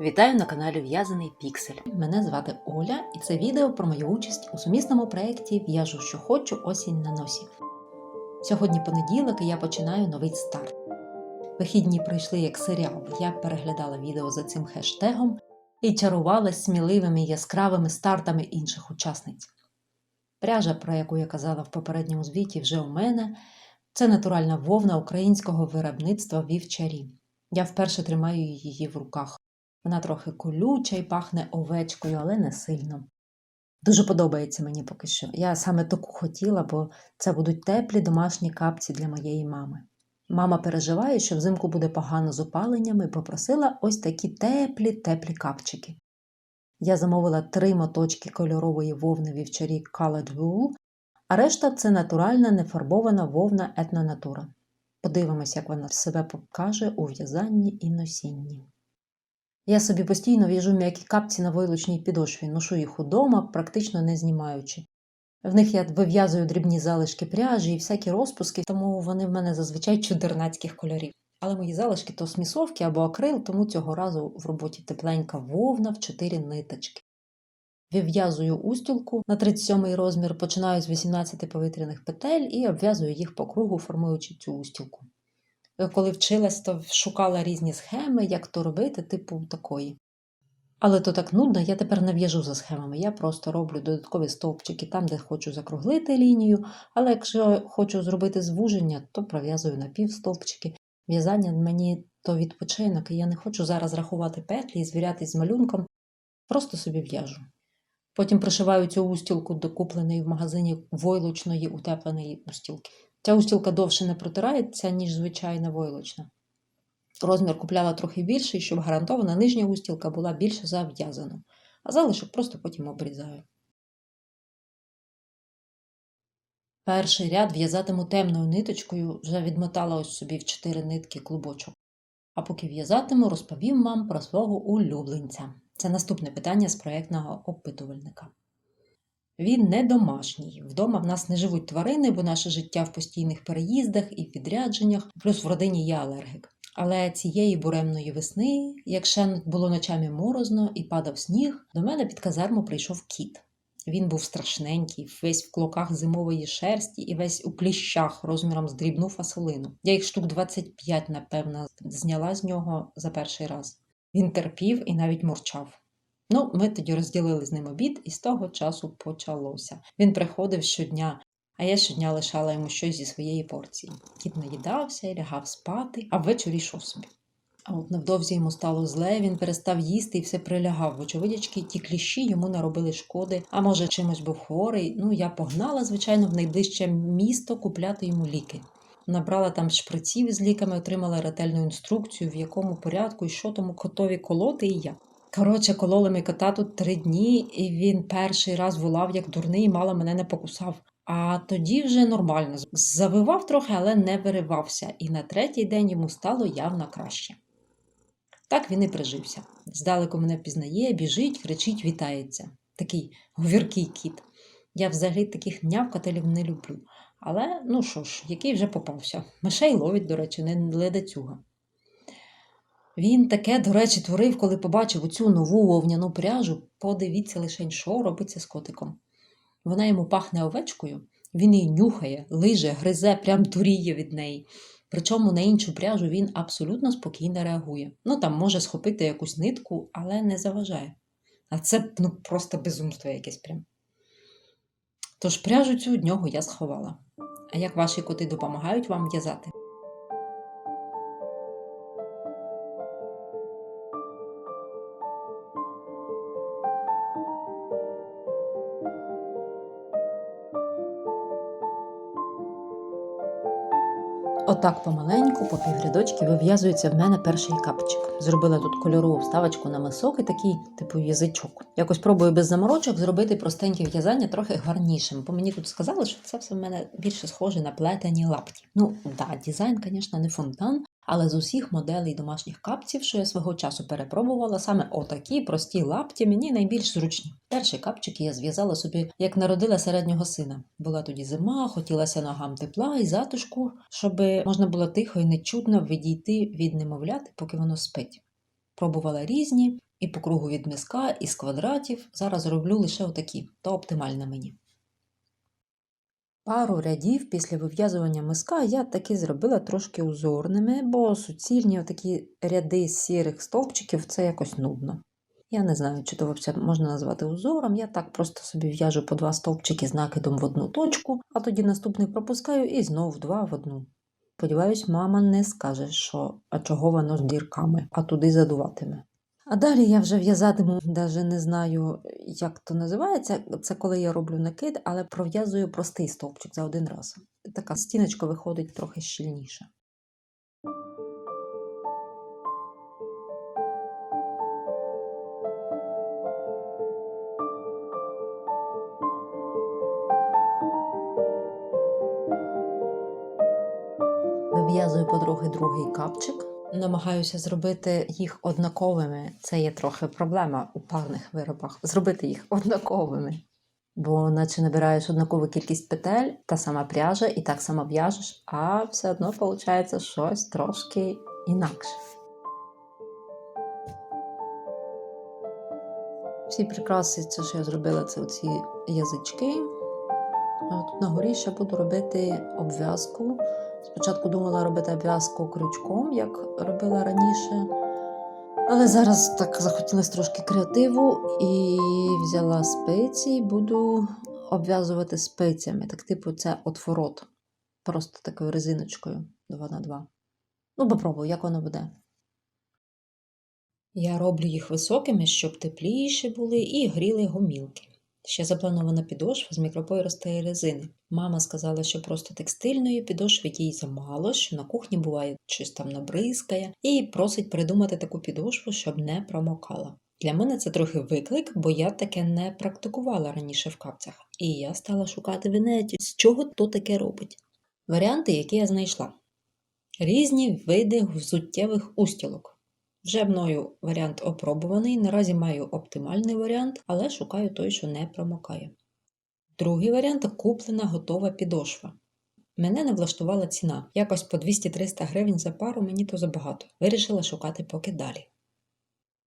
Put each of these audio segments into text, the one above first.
Вітаю на каналі В'язаний Піксель. Мене звати Оля, і це відео про мою участь у сумісному проєкті В'яжу, що хочу, осінь на носі. Сьогодні понеділок і я починаю новий старт. Вихідні пройшли як серіал. Я переглядала відео за цим хештегом і чарувалась сміливими яскравими стартами інших учасниць. Пряжа, про яку я казала в попередньому звіті, вже у мене. Це натуральна вовна українського виробництва вівчарі. Я вперше тримаю її в руках. Вона трохи колюча і пахне овечкою, але не сильно. Дуже подобається мені поки що. Я саме таку хотіла, бо це будуть теплі домашні капці для моєї мами. Мама переживає, що взимку буде погано з опаленням і попросила ось такі теплі теплі капчики. Я замовила три моточки кольорової вовни вівчарі Colored Wool, а решта це натуральна нефарбована вовна етнонатура. Подивимось, як вона себе покаже у в'язанні і носінні. Я собі постійно в'яжу м'які капці на войлочній підошві, ношу їх удома, практично не знімаючи. В них я вив'язую дрібні залишки пряжі і всякі розпуски, тому вони в мене зазвичай чудернацьких кольорів. Але мої залишки то смісовки або акрил, тому цього разу в роботі тепленька вовна в 4 ниточки. Вив'язую устілку на 37 розмір, починаю з 18 повітряних петель і обв'язую їх по кругу, формуючи цю устілку. Коли вчилась, то шукала різні схеми, як то робити, типу такої. Але то так нудно, я тепер не в'яжу за схемами. Я просто роблю додаткові стовпчики там, де хочу закруглити лінію, але якщо хочу зробити звуження, то пров'язую напівстовпчики. В'язання мені то відпочинок, і я не хочу зараз рахувати петлі і звірятись з малюнком, просто собі в'яжу. Потім пришиваю цю устілку до купленої в магазині войлочної утепленої устілки. Ця устілка довше не протирається, ніж звичайна войлочна. Розмір купляла трохи більший, щоб гарантована нижня устілка була більше зав'язана, а залишок просто потім обрізаю. Перший ряд в'язатиму темною ниточкою, вже відмотала ось собі в чотири нитки клубочок. А поки в'язатиму, розповім вам про свого улюбленця. Це наступне питання з проєктного опитувальника. Він не домашній. Вдома в нас не живуть тварини, бо наше життя в постійних переїздах і відрядженнях, плюс в родині є алергік. Але цієї буремної весни, як ще було ночами морозно і падав сніг, до мене під казарму прийшов кіт. Він був страшненький, весь в клоках зимової шерсті і весь у кліщах розміром з дрібну фасолину. Я їх штук 25, напевно, зняла з нього за перший раз. Він терпів і навіть мурчав. Ну, ми тоді розділили з ним обід, і з того часу почалося. Він приходив щодня, а я щодня лишала йому щось зі своєї порції. Кіт наїдався і лягав спати, а ввечері йшов собі. А от невдовзі йому стало зле, він перестав їсти і все прилягав. Вочевидячки, ті кліщі йому наробили шкоди, а може, чимось був хворий. Ну, я погнала, звичайно, в найближче місто купляти йому ліки. Набрала там шприців з ліками, отримала ретельну інструкцію, в якому порядку і що тому котові колоти і як. Коротше, кололи ми кота тут три дні, і він перший раз волав як дурний, і мало мене не покусав. А тоді вже нормально. Завивав трохи, але не виривався, і на третій день йому стало явно краще. Так він і прижився. Здалеку мене пізнає, біжить, кричить, вітається. Такий говіркий кіт. Я взагалі таких нявкателів не люблю. Але, ну що ж, який вже попався. Мишей ловить, до речі, не ледацюга. Він таке, до речі, творив, коли побачив оцю нову вовняну пряжу. Подивіться лише, що робиться з котиком. Вона йому пахне овечкою, він її нюхає, лиже, гризе, прям дуріє від неї. Причому на іншу пряжу він абсолютно спокійно реагує. Ну там може схопити якусь нитку, але не заважає. А це ну, просто безумство якесь прям. Тож пряжу цю від нього я сховала. А як ваші коти допомагають вам в'язати? Отак помаленьку, по піврядочки, вив'язується в мене перший капчик. Зробила тут кольорову вставочку на мисок і такий, типу, язичок. Якось пробую без заморочок зробити простеньке в'язання трохи гарнішим, бо мені тут сказали, що це все в мене більше схоже на плетені лапті. Ну, да, дизайн, звісно, не фонтан, але з усіх моделей домашніх капців, що я свого часу перепробувала, саме отакі прості лапті мені найбільш зручні. Перші капчики я зв'язала собі, як народила середнього сина. Була тоді зима, хотілося ногам тепла і затишку, щоб можна було тихо і нечутно відійти від немовляти, поки воно спить. Пробувала різні, і по кругу від миска, і з квадратів. Зараз роблю лише отакі, то оптимально мені. Пару рядів після вив'язування миска я таки зробила трошки узорними, бо суцільні такі ряди сірих стовпчиків це якось нудно. Я не знаю, чи то взагалі можна назвати узором. Я так просто собі в'яжу по два стовпчики з накидом в одну точку, а тоді наступний пропускаю і знов два в одну. Сподіваюсь, мама не скаже, що а чого воно з дірками, а туди задуватиме. А далі я вже в'язатиму, навіть не знаю, як то називається. Це коли я роблю накид, але пров'язую простий стовпчик за один раз. Така стіночка виходить трохи щільніше. Вив'язую потрохи другий капчик. Намагаюся зробити їх однаковими. Це є трохи проблема у парних виробах. Зробити їх однаковими. Бо наче набираєш однакову кількість петель, та сама пряжа і так само в'яжеш, а все одно виходить щось трошки інакше. Всі прикраси, це що я зробила, це оці язички. А тут на горі ще буду робити обв'язку. Спочатку думала робити обв'язку крючком, як робила раніше. Але зараз так захотілося трошки креативу і взяла спиці, буду обв'язувати спицями. Так, типу, це отворот. Просто такою резиночкою 2 на 2 Ну, попробую, як воно буде. Я роблю їх високими, щоб тепліші були і гріли гомілки. Ще запланована підошва з мікропойростої резини. Мама сказала, що просто текстильної підошви їй замало, що на кухні буває щось там набризкає, і просить придумати таку підошву, щоб не промокала. Для мене це трохи виклик, бо я таке не практикувала раніше в капцях, і я стала шукати в з чого то таке робить. Варіанти, які я знайшла: різні види взуттєвих устілок. Вже мною варіант опробуваний, наразі маю оптимальний варіант, але шукаю той, що не промокає. Другий варіант куплена готова підошва. Мене не влаштувала ціна. Якось по 200-300 гривень за пару мені то забагато. Вирішила шукати поки далі.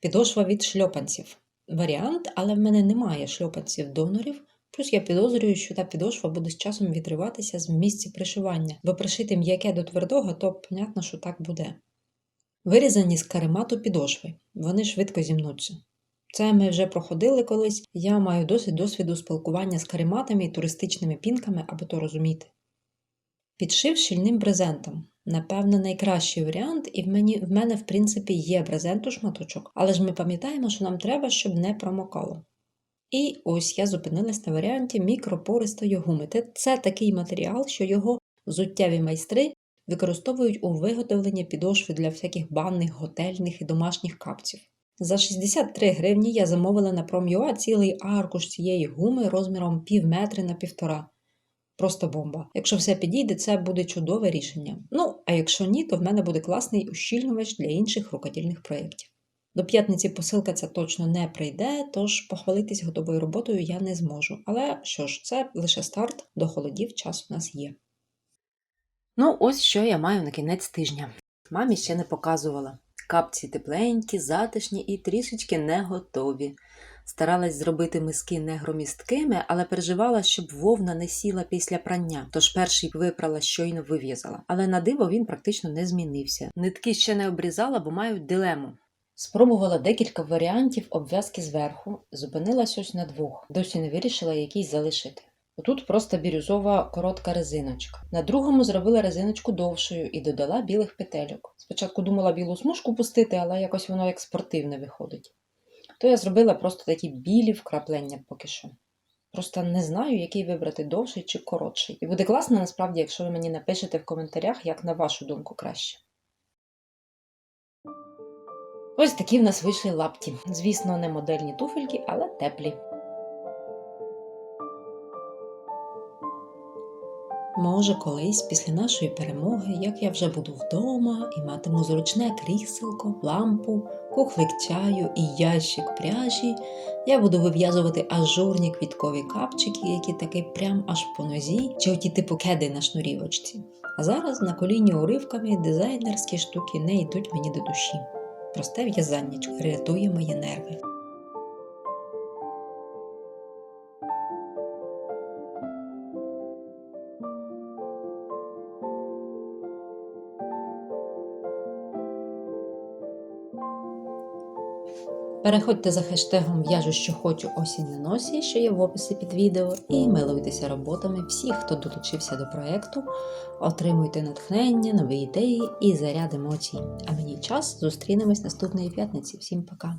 Підошва від шльопанців. Варіант, але в мене немає шльопанців донорів. Плюс я підозрюю, що та підошва буде з часом відриватися з місця пришивання, бо пришити м'яке до твердого, то понятно, що так буде. Вирізані з каремату підошви, вони швидко зімнуться. Це ми вже проходили колись, я маю досить досвіду спілкування з карематами і туристичними пінками, аби то розуміти. Підшив щільним брезентом. Напевно, найкращий варіант, і в, мені, в мене, в принципі, є брезенту шматочок, але ж ми пам'ятаємо, що нам треба, щоб не промокало. І ось я зупинилась на варіанті мікропористої гуми. Це такий матеріал, що його взуттєві майстри використовують у виготовленні підошви для всяких банних, готельних і домашніх капців. За 63 гривні я замовила на Prom.ua цілий аркуш цієї гуми розміром пів метри на півтора. Просто бомба. Якщо все підійде, це буде чудове рішення. Ну, а якщо ні, то в мене буде класний ущільнювач для інших рукодільних проєктів. До п'ятниці посилка ця точно не прийде, тож похвалитись готовою роботою я не зможу. Але що ж, це лише старт, до холодів час у нас є. Ну, ось що я маю на кінець тижня. Мамі ще не показувала. Капці тепленькі, затишні і трішечки не готові. Старалась зробити миски не громісткими, але переживала, щоб вовна не сіла після прання, тож перший випрала, щойно вив'язала. Але на диво він практично не змінився. Нитки ще не обрізала, бо мають дилему. Спробувала декілька варіантів обв'язки зверху, зупинилась ось на двох, досі не вирішила якийсь залишити. Отут просто бірюзова коротка резиночка. На другому зробила резиночку довшою і додала білих петельок. Спочатку думала білу смужку пустити, але якось воно як спортивне виходить. То я зробила просто такі білі вкраплення поки що. Просто не знаю, який вибрати довший чи коротший. І буде класно насправді, якщо ви мені напишете в коментарях, як на вашу думку краще. Ось такі в нас вийшли лапті. Звісно, не модельні туфельки, але теплі. Може, колись після нашої перемоги, як я вже буду вдома і матиму зручне кріселко, лампу, кухлик чаю і ящик пряжі, я буду вив'язувати ажурні квіткові капчики, які таки прям аж по нозі, чи оті типу кеди на шнурівочці. А зараз на коліні уривками дизайнерські штуки не йдуть мені до душі. Просте в'язаннячко рятує мої нерви. Переходьте за хештегом В'яжу, що хочу осінь на носі, що є в описі під відео, і милуйтеся роботами всіх, хто долучився до проєкту, отримуйте натхнення, нові ідеї і заряд емоцій. А мені час зустрінемось наступної п'ятниці. Всім пока!